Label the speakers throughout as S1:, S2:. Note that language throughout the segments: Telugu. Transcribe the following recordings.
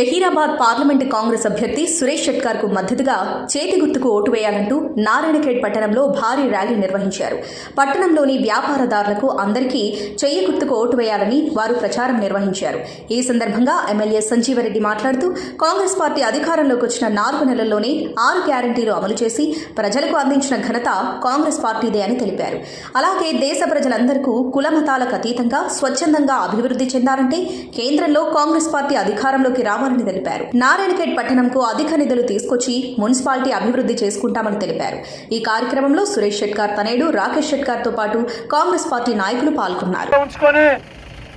S1: జహీరాబాద్ పార్లమెంటు కాంగ్రెస్ అభ్యర్థి సురేష్ షెట్కార్కు మద్దతుగా చేతి గుర్తుకు ఓటు వేయాలంటూ నారాయణఖేడ్ పట్టణంలో భారీ ర్యాలీ నిర్వహించారు. పట్టణంలోని వ్యాపారదారులకు అందరికీ చెయ్యి గుర్తుకు ఓటు వేయాలని వారు ప్రచారం నిర్వహించారు. ఈ సందర్భంగా ఎమ్మెల్యే సంజీవరెడ్డి మాట్లాడుతూ కాంగ్రెస్ పార్టీ అధికారంలోకి వచ్చిన నాలుగు నెలల్లోనే ఆరు గ్యారంటీలు అమలు చేసి ప్రజలకు అందించిన ఘనత కాంగ్రెస్ పార్టీదే అని తెలిపారు. అలాగే దేశ ప్రజలందరికీ కులమతాలకు అతీతంగా స్వచ్ఛందంగా అభివృద్ధి చెందాలంటే కేంద్రంలో కాంగ్రెస్ పార్టీ అధికారంలోకి చేస్తామని తెలిపారు. నారాయణఖేడ్ పట్టణంకు అధిక నిధులు తీసుకొచ్చి మున్సిపాలిటీ అభివృద్ధి చేసుకుంటామని తెలిపారు. ఈ కార్యక్రమంలో సురేష్ షెట్కార్ తనేడు రాకేష్ షెట్కార్తో పాటు కాంగ్రెస్ పార్టీ నాయకులు పాల్గొన్నారు.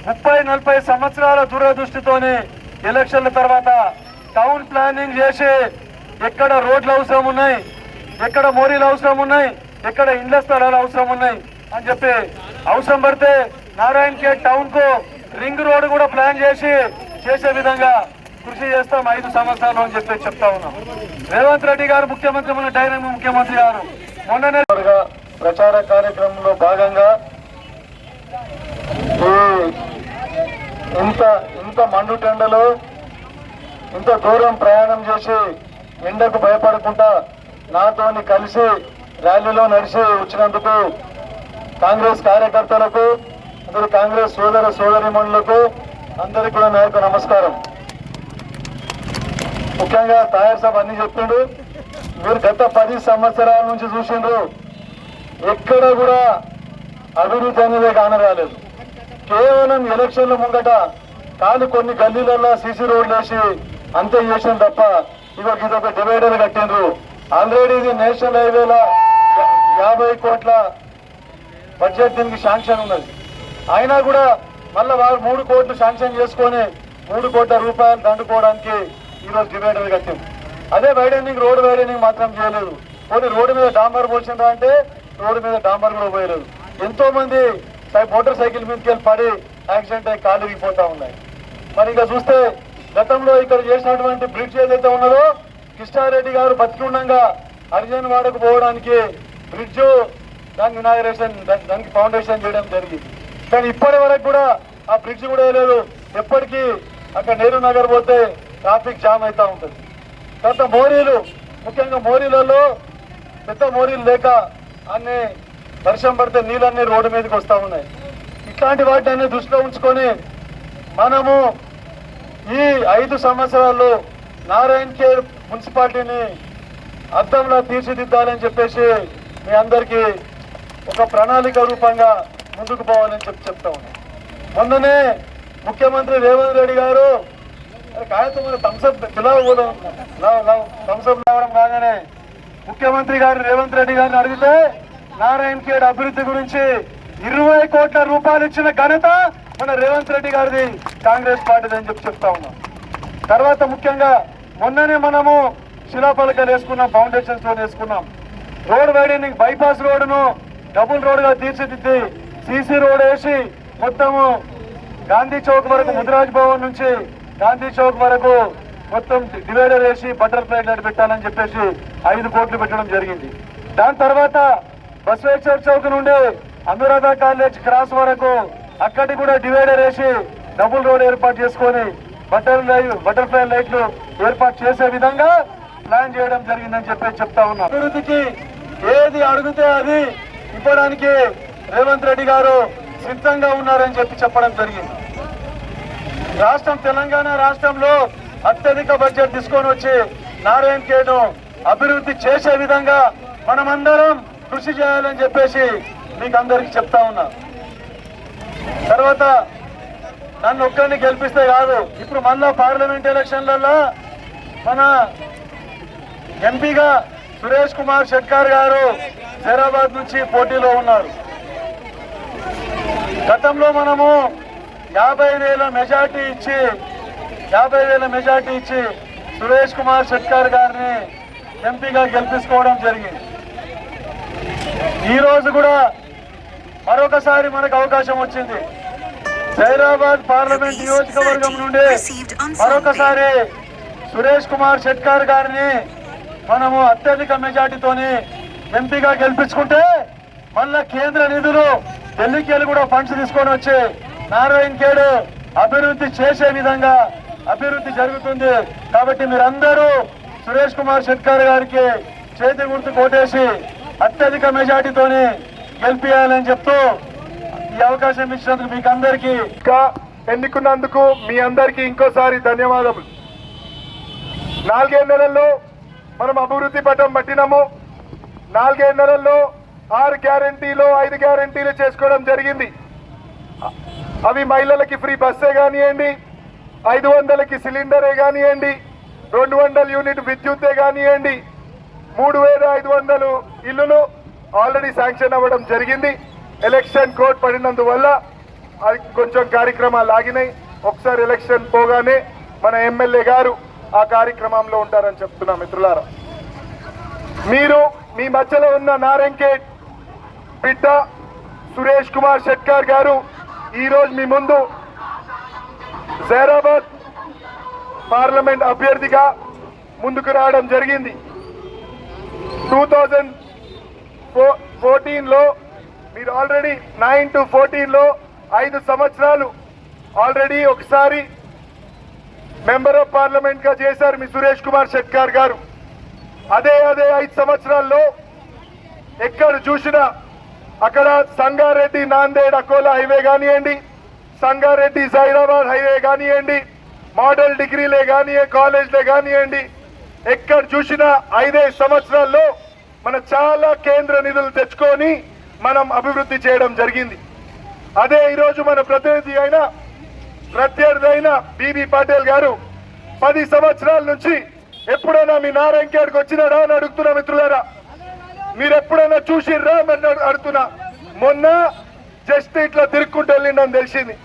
S2: ముప్పై నలభై సంవత్సరాల దూరదృష్టితోని ఎలక్షన్ల తర్వాత టౌన్ ప్లానింగ్ చేసి ఎక్కడ రోడ్లు అవసరం ఉన్నాయి ఎక్కడ మోరీలు అవసరం ఉన్నాయి ఎక్కడ ఇండ్ల స్థలాలు అవసరం ఉన్నాయి అని చెప్పి అవసరం పడితే నారాయణ ఖేడ్ టౌన్కు రింగ్ రోడ్ కూడా ప్లాన్ చేసి చేసే విధంగా కృషి చేస్తాం ఐదు సంవత్సరాలు అని చెప్పి చెప్తా ఉన్నాం. రేవంత్ రెడ్డి గారు ముఖ్యమంత్రి మన డైనమిక్ ముఖ్యమంత్రి గారు. మొన్ననే ప్రచార కార్యక్రమంలో భాగంగా ఇంత ఇంత మండు టెండలో ఇంత దూరం ప్రయాణం చేసి ఎండకు భయపడకుండా నాతోని కలిసి ర్యాలీలో నడిచి వచ్చినందుకు కాంగ్రెస్ కార్యకర్తలకు అందరు కాంగ్రెస్ సోదర సోదరిమణులకు అందరికీ కూడా నా యొక్క నమస్కారం. ముఖ్యంగా తాయర్ సాబ్ అన్ని చెప్పిండు మీరు గత పది సంవత్సరాల నుంచి చూసిండ్రు. ఎక్కడ కూడా అభివృద్ధి అనేది కానరాలేదు కేవలం ఎలక్షన్ల ముంగట కానీ కొన్ని గల్లీలలో సీసీ రోడ్లు వేసి అంతే చేసిన తప్ప ఇదొక ఇదొక డివైడర్ కట్టిండ్రు. ఆల్రెడీ ఇది నేషనల్ హైవేల యాభై కోట్ల బడ్జెట్ దీనికి శాంక్షన్ ఉన్నది. అయినా కూడా మళ్ళీ వారు మూడు కోట్లు శాంక్షన్ చేసుకొని మూడు కోట్ల రూపాయలు దండుకోవడానికి ఈరోజు డివైడర్ కట్టింది అదే వైడనింగ్ రోడ్ వైడనింగ్ మాత్రం చేయలేదు. పోనీ రోడ్డు మీద డాంబర్ పోసిండ్రా అంటే రోడ్డు మీద డాంబర్ కూడా పోయలేదు. ఎంతో మంది సై- మోటార్ సైకిల్ మీదకి వెళ్ళి పడి యాక్సిడెంట్ అయ్యి కాలు విరిగిపోతా ఉన్నాయి. మరి ఇంకా చూస్తే గతంలో ఇక్కడ చేసినటువంటి బ్రిడ్జ్ ఏదైతే ఉన్నదో కృష్ణారెడ్డి గారు బతికి ఉండగా వాడకు పోవడానికి బ్రిడ్జ్ దానికి ఇనాగరేషన్ దానికి ఫౌండేషన్ చేయడం జరిగింది. కానీ ఇప్పటి వరకు కూడా ఆ బ్రిడ్జ్ కూడా వేయలేదు. ఎప్పటికీ అక్కడ నెహ్రూ నగర్ పోతే ట్రాఫిక్ జామ్ అవుతూ ఉంటుంది. తర్వాత మోరీలు ముఖ్యంగా మోరీలలో పెద్ద మోరీలు లేక అన్ని వర్షం పడితే నీళ్ళన్నీ రోడ్డు మీదకి వస్తూ ఉన్నాయి. ఇట్లాంటి వాటిని దృష్టిలో ఉంచుకొని మనము ఈ ఐదు సంవత్సరాల్లో నారాయణ్ కేర్ మున్సిపాలిటీని అద్దంలో తీర్చిదిద్దాలని చెప్పేసి మీ అందరికీ ఒక ప్రణాళిక రూపంగా ముందుకు పోవాలని చెప్పి చెప్తా ఉన్నాను. మొన్ననే ముఖ్యమంత్రి రేవంత్ రెడ్డి గారు అరే కాయతో మన థమ్స్అప్ పిలవకూడదు థమ్సప్ రావడం కాగానే ముఖ్యమంత్రి గారు రేవంత్ రెడ్డి గారిని అడిగితే నారాయణ ఖేడ్ అభివృద్ధి గురించి ఇరవై కోట్ల రూపాయలు ఇచ్చిన ఘనత మన రేవంత్ రెడ్డి గారిది. కాంగ్రెస్ పార్టీది అని చెప్పి చెప్తా ఉన్నాం. తర్వాత ముఖ్యంగా మొన్ననే మనము శిలాఫలకాలు వేసుకున్నాం ఫౌండేషన్స్లో వేసుకున్నాం. రోడ్ వైడనింగ్ బైపాస్ రోడ్డును డబుల్ రోడ్గా తీర్చిదిద్ది సీసీ రోడ్ వేసి మొత్తము గాంధీ చౌక్ వరకు ముదిరాజ్ భవన్ నుంచి గాంధీ చౌక్ వరకు మొత్తం డివైడర్ వేసి బటర్ఫ్లై లైట్ పెట్టాలని చెప్పేసి ఐదు కోట్లు పెట్టడం జరిగింది. దాని తర్వాత బసవేశ్వర్ చౌక్ నుండి అనురాధ కాలేజ్ క్రాస్ వరకు అక్కడి కూడా డివైడర్ వేసి డబుల్ రోడ్ ఏర్పాటు చేసుకొని బటర్ బటర్ఫ్లై లైట్లు ఏర్పాటు చేసే విధంగా ప్లాన్ చేయడం జరిగిందని చెప్పి చెప్తా ఉన్నా. అభివృద్ధికి ఏది అడిగితే అది ఇవ్వడానికి రేవంత్ రెడ్డి గారు సిద్ధంగా ఉన్నారని చెప్పి చెప్పడం జరిగింది. రాష్ట్రం తెలంగాణ రాష్ట్రంలో అత్యధిక బడ్జెట్ తీసుకొని వచ్చి నారాయణ కేను అభివృద్ధి చేసే విధంగా మనమందరం కృషి చేయాలని చెప్పేసి మీకు అందరికి చెప్తా ఉన్నా. తర్వాత నన్ను ఒక్కరిని గెలిపిస్తే కాదు ఇప్పుడు మళ్ళా పార్లమెంట్ ఎలక్షన్లలో మన ఎంపీగా సురేష్ కుమార్ షెట్కార్ గారు హైదరాబాద్ నుంచి పోటీలో ఉన్నారు. గతంలో మనము యాభై వేల మెజార్టీ ఇచ్చి యాభై వేల మెజార్టీ ఇచ్చి సురేష్ కుమార్ షెట్కార్ గారిని ఎంపీగా గెలిపించుకోవడం జరిగింది. ఈరోజు కూడా మరొకసారి మనకు అవకాశం వచ్చింది. హైదరాబాద్ పార్లమెంట్ నియోజకవర్గం నుండి మరొకసారి సురేష్ కుమార్ షెట్కార్ గారిని మనము అత్యధిక మెజార్టీతోని ఎంపీగా గెలిపించుకుంటే మళ్ళా కేంద్ర నిధులు ఢిల్లీకి వెళ్ళి కూడా ఫండ్స్ తీసుకొని వచ్చి నారాయణ ఖేడ్ అభివృద్ధి చేసే విధంగా
S3: అభివృద్ధి జరుగుతుంది. కాబట్టి మీరందరూ సురేష్ కుమార్ షెట్కర్ గారికి చేతి గుర్తు కోటేసి అత్యధిక మెజార్టీతోని గెలిపియాలని చెప్తూ ఈ అవకాశం ఇచ్చినందుకు మీకు అందరికీ ఇంకా ఎన్నుకున్నందుకు మీ అందరికీ ఇంకోసారి ధన్యవాదములు. నాలుగైదు నెలల్లో మనం అభివృద్ధి పటం పట్టినాము. నాలుగైదు నెలల్లో ఆరు గ్యారంటీలో ఐదు గ్యారంటీలు చేసుకోవడం జరిగింది. అవి మహిళలకి ఫ్రీ బస్సే కానివ్వండి ఐదు వందలకి సిలిండరే కానివ్వండి రెండు వందల యూనిట్ విద్యుత్తే కానివ్వండి మూడు వేల ఐదు వందలు ఇల్లులు ఆల్రెడీ శాంక్షన్ అవ్వడం జరిగింది. ఎలక్షన్ కోడ్ పడినందువల్ల అది కొంచెం కార్యక్రమాలు ఆగినాయి. ఒకసారి ఎలక్షన్ పోగానే మన ఎమ్మెల్యే గారు ఆ కార్యక్రమంలో ఉంటారని చెప్తున్నా మిత్రులారా. మీరు మీ మధ్యలో ఉన్న నారెంకేట్ బిడ్డ సురేష్ కుమార్ షెట్కార్ గారు ఈరోజు మీ ముందు జైరాబాద్ పార్లమెంట్ అభ్యర్థిగా ముందుకు రావడం జరిగింది. టూ థౌజండ్ ఫోర్టీన్లో మీరు ఆల్రెడీ నైన్ టు ఫోర్టీన్లో ఐదు సంవత్సరాలు ఆల్రెడీ ఒకసారి మెంబర్ ఆఫ్ పార్లమెంట్గా చేశారు మీ సురేష్ కుమార్ షెట్కార్ గారు. అదే అదే ఐదు సంవత్సరాల్లో ఎక్కడ చూసినా అక్కడ సంగారెడ్డి నాందేడ్ అకోలా హైవే కానివ్వండి సంగారెడ్డి సైరాబాద్ హైవే కానివ్వండి మోడల్ డిగ్రీలే కానీ కాలేజ్లే కానివ్వండి ఎక్కడ చూసినా ఐదే సంవత్సరాల్లో మన చాలా కేంద్ర నిధులు తెచ్చుకొని మనం అభివృద్ధి చేయడం జరిగింది. అదే ఈరోజు మన ప్రతినిధి అయిన ప్రత్యర్థి అయిన బీబీ పాటిల్ గారు పది సంవత్సరాల నుంచి ఎప్పుడైనా మీ నారాయణఖేడ్కి వచ్చినాడా అని అడుగుతున్నా మిత్రులారా? మీరు ఎప్పుడైనా చూసి అని అడుగుతున్నా మొన్న జస్ట్ ఇట్లా తిరుక్కుంటూ వెళ్ళిండని తెలిసింది.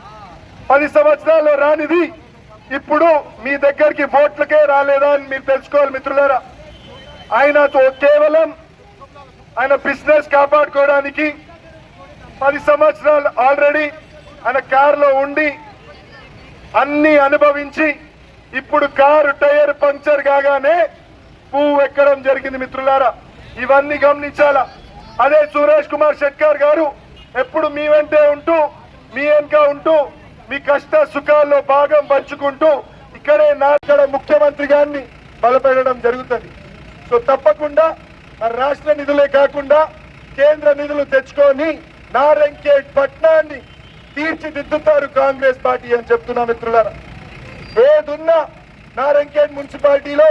S3: పది సంవత్సరాల్లో రానిది ఇప్పుడు మీ దగ్గరికి ఓట్లకే రాలేదా అని మీరు తెలుసుకోవాలి మిత్రులారా. ఆయనతో కేవలం ఆయన బిజినెస్ కాపాడుకోవడానికి పది సంవత్సరాలు ఆల్రెడీ ఆయన కారులో ఉండి అన్ని అనుభవించి ఇప్పుడు కారు టైర్ పంక్చర్ కాగానే పువ్వు ఎక్కడం జరిగింది మిత్రులారా. ఇవన్నీ గమనించాలా? అదే సురేష్ కుమార్ షెట్కర్ గారు ఎప్పుడు మీ వెంటే ఉంటూ మీ వెనుక ఉంటూ మీ కష్ట సుఖాల్లో భాగం పంచుకుంటూ ఇక్కడే నాకడ ముఖ్యమంత్రి గారిని బలపెట్టడం జరుగుతుంది. సో తప్పకుండా రాష్ట్ర నిధులే కాకుండా కేంద్ర నిధులు తెచ్చుకొని నారంకేట్ పట్నాన్ని తీర్చిదిద్దుతారు కాంగ్రెస్ పార్టీ అని చెప్తున్నా మిత్రులారా. ఏదున్నా నారంకేట్ మున్సిపాలిటీలో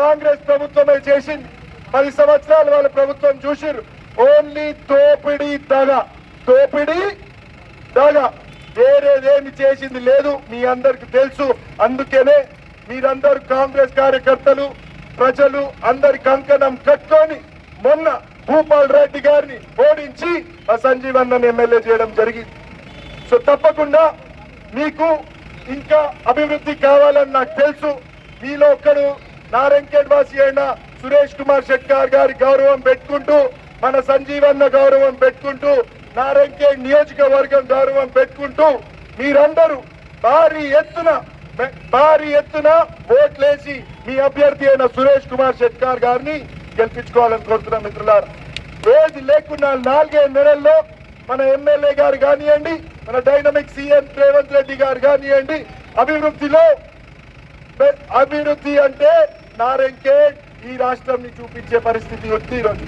S3: కాంగ్రెస్ ప్రభుత్వమే చేసింది. పది సంవత్సరాలు వాళ్ళ ప్రభుత్వం చూసిరు ఓన్లీ దోపిడీ దగ. దోపిడీ దగ. వేరేదేమి చేసింది లేదు మీ అందరికి తెలుసు. అందుకనే మీరందరూ కాంగ్రెస్ కార్యకర్తలు ప్రజలు అందరి కంకణం కట్టుకొని మొన్న భూపాల్ రెడ్డి గారిని ఓడించి ఆ సంజీవ్ అన్నని ఎమ్మెల్యే చేయడం జరిగింది. సో తప్పకుండా మీకు ఇంకా అభివృద్ధి కావాలని నాకు తెలుసు. మీలో ఒక్కడు నారాయణఖేడ్ వాసి అయినా సురేష్ కుమార్ షెట్కార్ గారి గౌరవం పెట్టుకుంటూ మన సంజీవన్న గౌరవం పెట్టుకుంటూ నారంకే నియోజకవర్గం గౌరవం పెట్టుకుంటూ మీరందరూ భారీ ఎత్తున భారీ ఎత్తున ఓట్లేసి మీ అభ్యర్థి అయిన సురేష్ కుమార్ షెట్కార్ గారిని గెలిపించుకోవాలని కోరుతున్నాం మిత్రులారు. ఏది లేకున్నా నాలుగైదు నెలల్లో మన ఎమ్మెల్యే గారు కానివ్వండి మన డైనమిక్ సీఎం రేవంత్ రెడ్డి గారు కానివ్వండి అభివృద్ధిలో అభివృద్ధి అంటే నారాయణఖేడ్ ఈ రాష్ట్రం చూపించే పరిస్థితి ఉంది ఈరోజు